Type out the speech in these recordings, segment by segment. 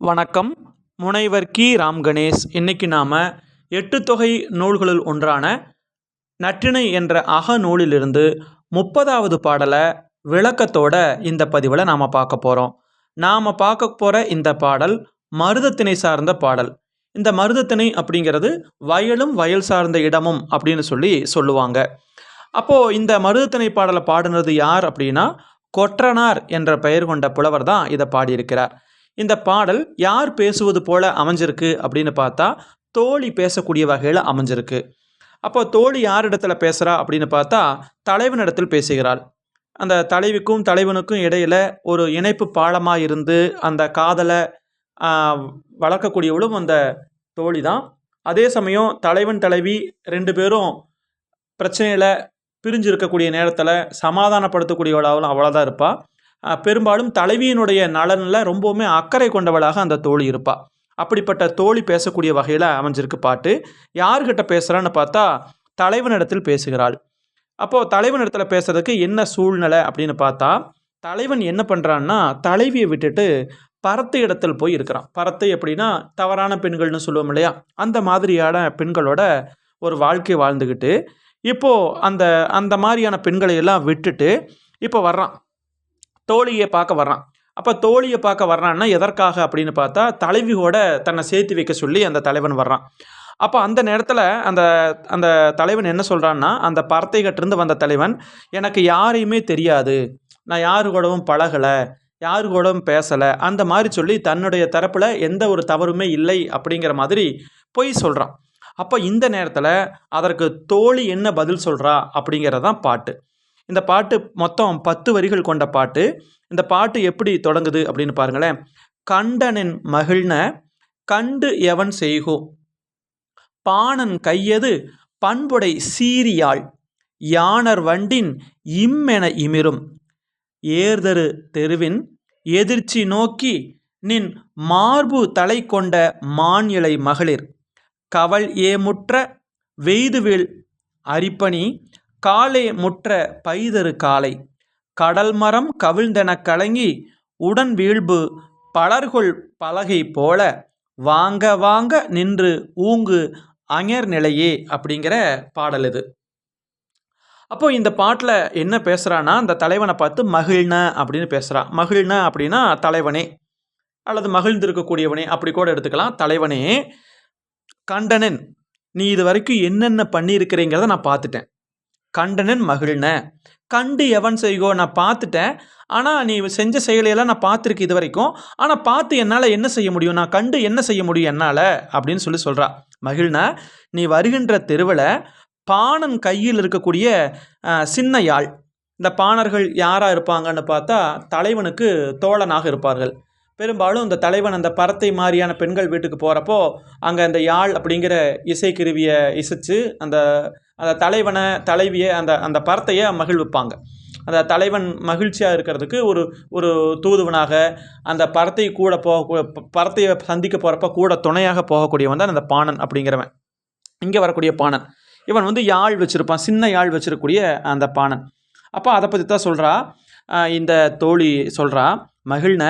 வணக்கம். முனைவர் கி. ராம் கணேஷ். இன்னைக்கு நாம் எட்டு தொகை நூல்களுள் ஒன்றான நற்றிணை என்ற அக நூலிலிருந்து முப்பதாவது பாடலை விளக்கத்தோட இந்த பதிவில் நாம் பார்க்க போகிறோம் நாம் பார்க்க போகிற இந்த பாடல் மருதத்திணை சார்ந்த பாடல். இந்த மருதத்திணை அப்படிங்கிறது வயலும் வயல் சார்ந்த இடமும் அப்படின்னு சொல்லி சொல்லுவாங்க. அப்போது இந்த மருதத்திணை பாடலை பாடினது யார் அப்படின்னா கொற்றனார் என்ற பெயர் கொண்ட புலவர் தான் இதை பாடியிருக்கிறார். இந்த பாடல் யார் பேசுவது போல அமைஞ்சிருக்கு அப்படின்னு பார்த்தா தோழி பேசக்கூடிய வகையில் அமைஞ்சிருக்கு. அப்போ தோழி யார் இடத்துல பேசுகிறா அப்படின்னு பார்த்தா தலைவனிடத்தில் பேசுகிறாள். அந்த தலைவிக்கும் தலைவனுக்கும் இடையில் ஒரு இணைப்பு பாலமாக இருந்து அந்த காதலை வளர்க்கக்கூடியவளும் அந்த தோழி தான். அதே சமயம் தலைவன் தலைவி ரெண்டு பேரும் பிரச்சனையில் பிரிஞ்சு இருக்கக்கூடிய நேரத்தில் சமாதானப்படுத்தக்கூடியவளாகவும் அவளாக தான் இருப்பாள் பெரும்பாலும் தலைவியினுடைய நலனில் ரொம்பவுமே அக்கறை கொண்டவளாக அந்த தோழி இருப்பாள் அப்படிப்பட்ட தோழி பேசக்கூடிய வகையில் அமைஞ்சிருக்கு பாட்டு யார்கிட்ட பேசுகிறான்னு பார்த்தா தலைவனிடத்தில் பேசுகிறாள். அப்போது தலைவனிடத்தில் பேசுறதுக்கு என்ன சூழ்நிலை அப்படின்னு பார்த்தா தலைவன் என்ன பண்ணுறான்னா தலைவியை விட்டுட்டு பரத்து இடத்தில் போய் இருக்கிறான். பரத்து எப்படின்னா தவறான பெண்கள்னு சொல்லுவோம் இல்லையா? அந்த மாதிரியான பெண்களோட ஒரு வாழ்க்கை வாழ்ந்துக்கிட்டு இப்போது அந்த அந்த மாதிரியான பெண்களை எல்லாம் விட்டுட்டு இப்போ வர்றான். தோழியை பார்க்க வர்றான். அப்போ தோழியை பார்க்க வர்றான்னா எதற்காக அப்படின்னு பார்த்தா தலைவியோட தன்னை சேர்த்து வைக்க சொல்லி அந்த தலைவன் வர்றான். அப்போ அந்த நேரத்தில் அந்த அந்த தலைவன் என்ன சொல்கிறான்னா அந்த பறத்தைகட்டிருந்து வந்த தலைவன் எனக்கு யாரையுமே தெரியாது. நான் யாரு கூடவும் பழகலை. யாரு கூடவும் பேசலை. அந்த மாதிரி சொல்லி தன்னுடைய தரப்பில் எந்த ஒரு தவறுமே இல்லை அப்படிங்கிற மாதிரி பொய் சொல்கிறான் அப்போ இந்த நேரத்தில் அதற்கு தோழி என்ன பதில் சொல்கிறா அப்படிங்கிறதான் பாட்டு. இந்த பாட்டு மொத்தம் பத்து வரிகள் கொண்ட பாட்டு. இந்த பாட்டு எப்படி தொடங்குது அப்படின்னு பாருங்களேன். கண்டனின் மகிழ்ன கண்டு எவன் செய்கோ? பாணன் கையது பண்புடை சீரியாள் யானர் வண்டின் இம்மென இமிரும். ஏர்தரு தெருவின் எதிர்ச்சி நோக்கி நின் மார்பு தலை கொண்ட மான்இலை மகளிர். கவல் ஏமுற்ற வெய்துவில் அரிப்பணி காலே முற்ற பைதரு காலை கடல் மரம் கவிழ்ந்தெனக் கலங்கி உடன் வீழ்பு பலர்கொள் பலகை போல வாங்க வாங்க நின்று ஊங்கு அஞர் நிலையே அப்படிங்கிற பாடல் இது. அப்போ இந்த பாட்டில் என்ன பேசுகிறான்னா அந்த தலைவனை பார்த்து மகிழ்ன அப்படின்னு பேசுகிறான் மகிழ்ன அப்படின்னா தலைவனே அல்லது மகிழ்ந்திருக்கக்கூடியவனே அப்படி கூட எடுத்துக்கலாம். தலைவனே கண்டனன் நீ இது வரைக்கும் என்னென்ன பண்ணியிருக்கிறீங்கிறத நான் பார்த்துட்டேன். கண்டனன் மகிழ்ன. கண்டு எவன் செய்கோ? நான் பார்த்துட்டேன். ஆனால் நீ செஞ்ச செயலையெல்லாம் நான் பார்த்துருக்கு இது வரைக்கும் ஆனால் பார்த்து என்னால் என்ன செய்ய முடியும்? நான் கண்டு என்ன செய்ய முடியும் என்னால்? அப்படின்னு சொல்லி சொல்கிறா மகிழ்ன நீ வருகின்ற தெருவில் பாணன் கையில் இருக்கக்கூடிய சின்ன யாழ். இந்த பாணர்கள் யாராக இருப்பாங்கன்னு பார்த்தா தலைவனுக்கு தோழனாக இருப்பார்கள். பெரும்பாலும் இந்த தலைவன் அந்த பறத்தை மாதிரியான பெண்கள் வீட்டுக்கு போகிறப்போ அங்கே அந்த யாழ் அப்படிங்கிற இசைக்கருவியை இசைச்சு அந்த அந்த தலைவனை தலைவியை அந்த அந்த பறத்தையை மகிழ்விப்பாங்க. அந்த தலைவன் மகிழ்ச்சியாக இருக்கிறதுக்கு ஒரு ஒரு தூதுவனாக அந்த பறத்தை கூட போக பரத்தையை சந்திக்க போகிறப்ப கூட துணையாக போகக்கூடியவன் தான் அந்த பாணன் அப்படிங்கிறவன். இங்கே வரக்கூடிய பாணன். இவன் வந்து யாழ் வச்சுருப்பான் சின்ன யாழ் வச்சிருக்கக்கூடிய அந்த பாணன். அப்போ அதை பற்றி தான் சொல்கிறா இந்த தோழி சொல்கிறா மகிழ்ன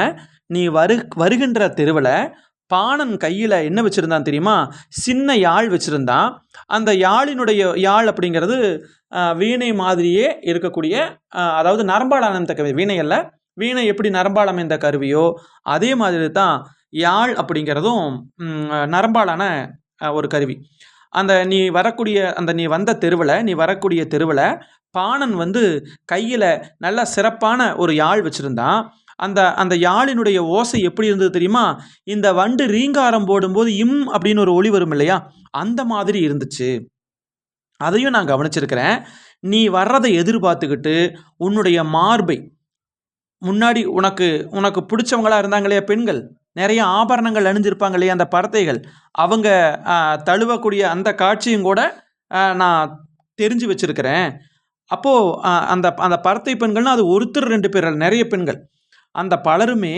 நீ வரு வருகின்ற தெருவில் பாணன் கையில் என்ன வச்சுருந்தான் தெரியுமா? சின்ன யாழ் வச்சுருந்தான். அந்த யாழினுடைய யாழ் அப்படிங்கிறது வீணை மாதிரியே இருக்கக்கூடிய அதாவது நரம்பால் அமைந்த கருவி வீணை அல்ல. வீணை எப்படி நரம்பால் அமைந்த கருவியோ அதே மாதிரி தான் யாழ் அப்படிங்கிறதும் நரம்பாலான ஒரு கருவி. அந்த நீ வரக்கூடிய அந்த நீ வந்த தெருவில் நீ வரக்கூடிய தெருவில் பாணன் வந்து கையில் நல்ல சிறப்பான ஒரு யாழ் வச்சுருந்தான். அந்த அந்த யாழினுடைய ஓசை எப்படி இருந்தது தெரியுமா? இந்த வண்டு ரீங்காரம் போடும்போது இம் அப்படின்னு ஒரு ஒளி வரும் இல்லையா? அந்த மாதிரி இருந்துச்சு. அதையும் நான் கவனிச்சிருக்கிறேன். நீ வர்றதை எதிர்பார்த்துக்கிட்டு உன்னுடைய மார்பை முன்னாடி உனக்கு உனக்கு பிடிச்சவங்களா இருந்தாங்க இல்லையா? பெண்கள். நிறைய ஆபரணங்கள் அணிஞ்சிருப்பாங்க இல்லையா? அந்த பறத்தைகள் அவங்க தழுவக்கூடிய அந்த காட்சியும் கூட நான் தெரிஞ்சு வச்சிருக்கிறேன். அப்போது அந்த அந்த பறத்தை பெண்கள்னா அது ஒருத்தர் ரெண்டு பேர் நிறைய பெண்கள். அந்த பலருமே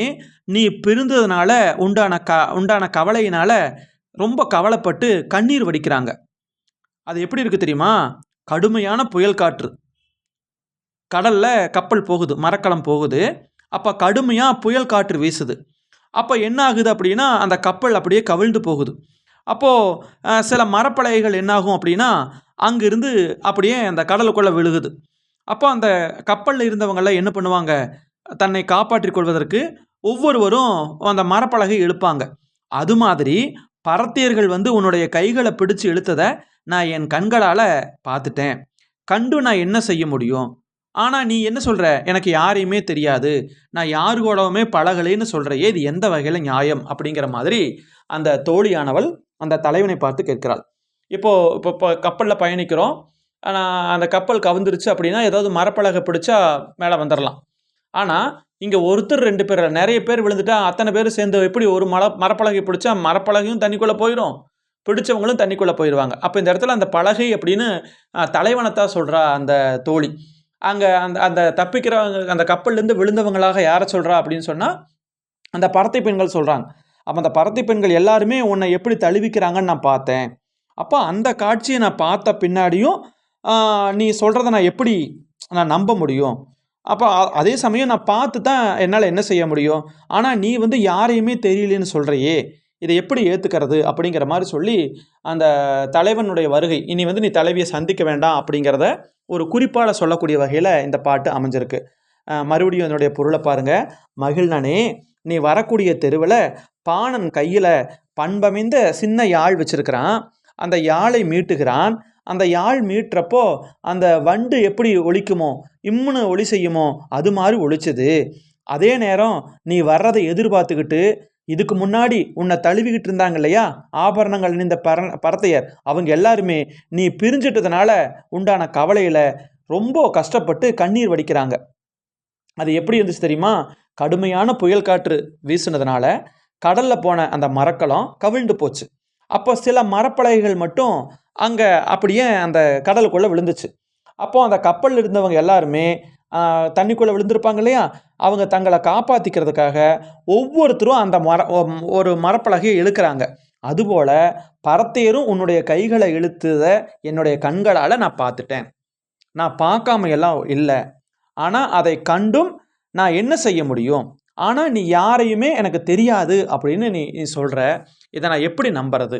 நீ பிரிந்ததுனால உண்டான க உண்டான கவலையினால் ரொம்ப கவலைப்பட்டு கண்ணீர் வடிக்கிறாங்க. அது எப்படி இருக்குது தெரியுமா? கடுமையான புயல் காற்று. கடலில் கப்பல் போகுது மரக்கலம் போகுது. அப்போ கடுமையாக புயல் காற்று வீசுது. அப்போ என்ன ஆகுது அப்படின்னா அந்த கப்பல் அப்படியே கவிழ்ந்து போகுது. அப்போது சில மரப்பலகைகள் என்னாகும் அப்படின்னா அங்கிருந்து அப்படியே அந்த கடலுக்குள்ளே விழுகுது. அப்போ அந்த கப்பலில் இருந்தவங்கள்லாம் என்ன பண்ணுவாங்க? தன்னை காப்பாற்றிக் கொள்வதற்கு ஒவ்வொருவரும் அந்த மரப்பலகை இழுப்பாங்க. அது மாதிரி பரத்தியர்கள் வந்து உன்னுடைய கைகளை பிடிச்சு இழுத்ததை நான் என் கண்களால் பார்த்துட்டேன். கண்டு நான் என்ன செய்ய முடியும்? ஆனால் நீ என்ன சொல்கிற எனக்கு யாரையுமே தெரியாது. நான் யாரு கூடவுமே பழகலைன்னு சொல்கிறையே இது எந்த வகையில் நியாயம்? அப்படிங்கிற மாதிரி அந்த தோழியானவள் அந்த தலைவனை பார்த்து கேட்கிறாள். இப்போது இப்போ இப்போ கப்பலில் பயணிக்கிறோம். ஆனால் அந்த கப்பல் கவுந்துருச்சு அப்படின்னா ஏதாவது மரப்பலகை பிடிச்சா மேலே வந்துடலாம் ஆனால் இங்கே ஒருத்தர் ரெண்டு பேர் நிறைய பேர் விழுந்துட்டா அத்தனை பேர் சேர்ந்து எப்படி ஒரு மர மரப்பலகை பிடிச்சா மரப்பலகையும் தண்ணிக்குள்ளே போயிடும். பிடிச்சவங்களும் தண்ணிக்குள்ளே போயிடுவாங்க. அப்போ இந்த இடத்துல அந்த பலகை அப்படின்னு தலைவனத்தான் சொல்கிறா அந்த தோழி. அங்கே அந்த அந்த தப்பிக்கிறவங்க அந்த கப்பல்லேருந்து விழுந்தவங்களாக யாரை சொல்கிறா அப்படின்னு சொன்னால் அந்த பறத்தை பெண்கள் சொல்கிறாங்க அப்போ அந்த பறத்தை பெண்கள் எல்லாருமே உன்னை எப்படி தழுவிக்கிறாங்கன்னு நான் பார்த்தேன். அப்போ அந்த காட்சியை நான் பார்த்த பின்னாடியும் நீ சொல்கிறத நான் எப்படி நான் நம்ப முடியும்? அப்போ அதே சமயம் நான் பார்த்து தான் என்னால் என்ன செய்ய முடியும்? ஆனால் நீ வந்து யாரையுமே தெரியலன்னு சொல்கிறையே இதை எப்படி ஏற்றுக்கிறது அப்படிங்கிற மாதிரி சொல்லி அந்த தலைவனுடைய வருகை இனி வந்து நீ தலைவியை சந்திக்க வேண்டாம் அப்படிங்கிறத ஒரு குறிப்பால் சொல்லக்கூடிய வகையில் இந்த பாட்டு அமைஞ்சிருக்கு. மறுபடியும் என்னுடைய பொருளை பாருங்கள் மகிழ்னனே நீ வரக்கூடிய தெருவில் பாணன் கையில் பண்பமைந்த சின்ன யாழ் வச்சிருக்கிறான். அந்த யாழை மீட்டுகிறான். அந்த யாழ் மீட்டுறப்போ அந்த வண்டு எப்படி ஒழிக்குமோ இம்முன்னு ஒளி செய்யுமோ அது மாதிரி ஒழிச்சது. அதே நேரம் நீ வர்றதை எதிர்பார்த்துக்கிட்டு இதுக்கு முன்னாடி உன்னை தழுவிக்கிட்டு இருந்தாங்க இல்லையா? ஆபரணங்கள் இந்த பர பரத்தையர். அவங்க எல்லாருமே நீ பிரிஞ்சிட்டதுனால உண்டான கவலையில் ரொம்ப கஷ்டப்பட்டு கண்ணீர் வடிக்கிறாங்க. அது எப்படி இருந்துச்சு தெரியுமா? கடுமையான புயல் காற்று வீசுனதுனால கடலில் போன அந்த மரக்கலம் கவிழ்ந்து போச்சு. அப்போ சில மரப்பலகைகள் மட்டும் அங்கே அப்படியே அந்த கடலுக்குள்ளே விழுந்துச்சு. அப்போது அந்த கப்பலில் இருந்தவங்க எல்லாருமே தண்ணிக்குள்ளே விழுந்திருப்பாங்க இல்லையா? அவங்க தங்களை காப்பாற்றிக்கிறதுக்காக ஒவ்வொருத்தரும் அந்த மர ஒரு மரப்பலகையை இழுக்கிறாங்க. அதுபோல் பரத்தையரும் உன்னுடைய கைகளை இழுத்ததை என்னுடைய கண்களால் நான் பார்த்துட்டேன். நான் பார்க்காம எல்லாம் இல்லை. ஆனால் அதை கண்டும் நான் என்ன செய்ய முடியும்? ஆனால் நீ யாரையுமே எனக்கு தெரியாது அப்படின்னு நீ நீ சொல்கிற இதை நான் எப்படி நம்புறது?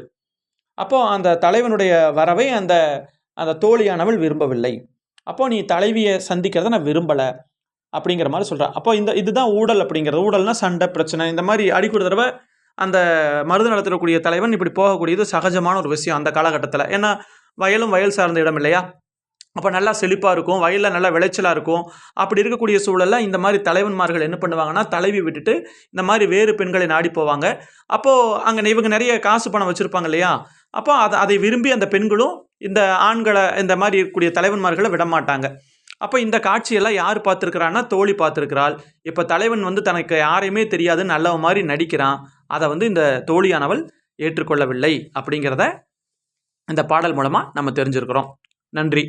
அப்போது அந்த தலைவனுடைய வரவை அந்த அந்த தோழியானவள் விரும்பவில்லை. அப்போது நீ தலைவியை சந்திக்கிறத நான் விரும்பலை அப்படிங்கிற மாதிரி சொல்கிறேன் அப்போ இந்த இதுதான் ஊழல் அப்படிங்கிறது. ஊழல்னா சண்டை பிரச்சனை இந்த மாதிரி அடிக்கூட தடவை அந்த மருந்து நடத்தக்கூடிய தலைவன் இப்படி போகக்கூடியது சகஜமான ஒரு விஷயம் அந்த காலகட்டத்தில். ஏன்னா வயலும் வயல் சார்ந்த இடம் இல்லையா? அப்போ நல்லா செழிப்பாக இருக்கும் வயலில் நல்லா விளைச்சலாக இருக்கும். அப்படி இருக்கக்கூடிய சூழலில் இந்த மாதிரி தலைவன்மார்கள் என்ன பண்ணுவாங்கன்னா தலைவி விட்டுட்டு இந்த மாதிரி வேறு பெண்களை நாடி போவாங்க. அப்போது அங்கே இவங்க நிறைய காசு பணம் வச்சுருப்பாங்க இல்லையா? அப்போ அதை அதை விரும்பி அந்த பெண்களும் இந்த ஆண்களை இந்த மாதிரி இருக்கக்கூடிய தலைவன்மார்களை விட மாட்டாங்க அப்போ இந்த காட்சியெல்லாம் யார் பார்த்துருக்குறான்னா தோழி பார்த்துருக்கிறாள். இப்போ தலைவன் வந்து தனக்கு யாரையுமே தெரியாது நல்லவ மாதிரி நடிக்கிறான். அதை வந்து இந்த தோழியானவள் ஏற்றுக்கொள்ளவில்லை அப்படிங்கிறத இந்த பாடல் மூலமாக நம்ம தெரிஞ்சிருக்கிறோம். நன்றி.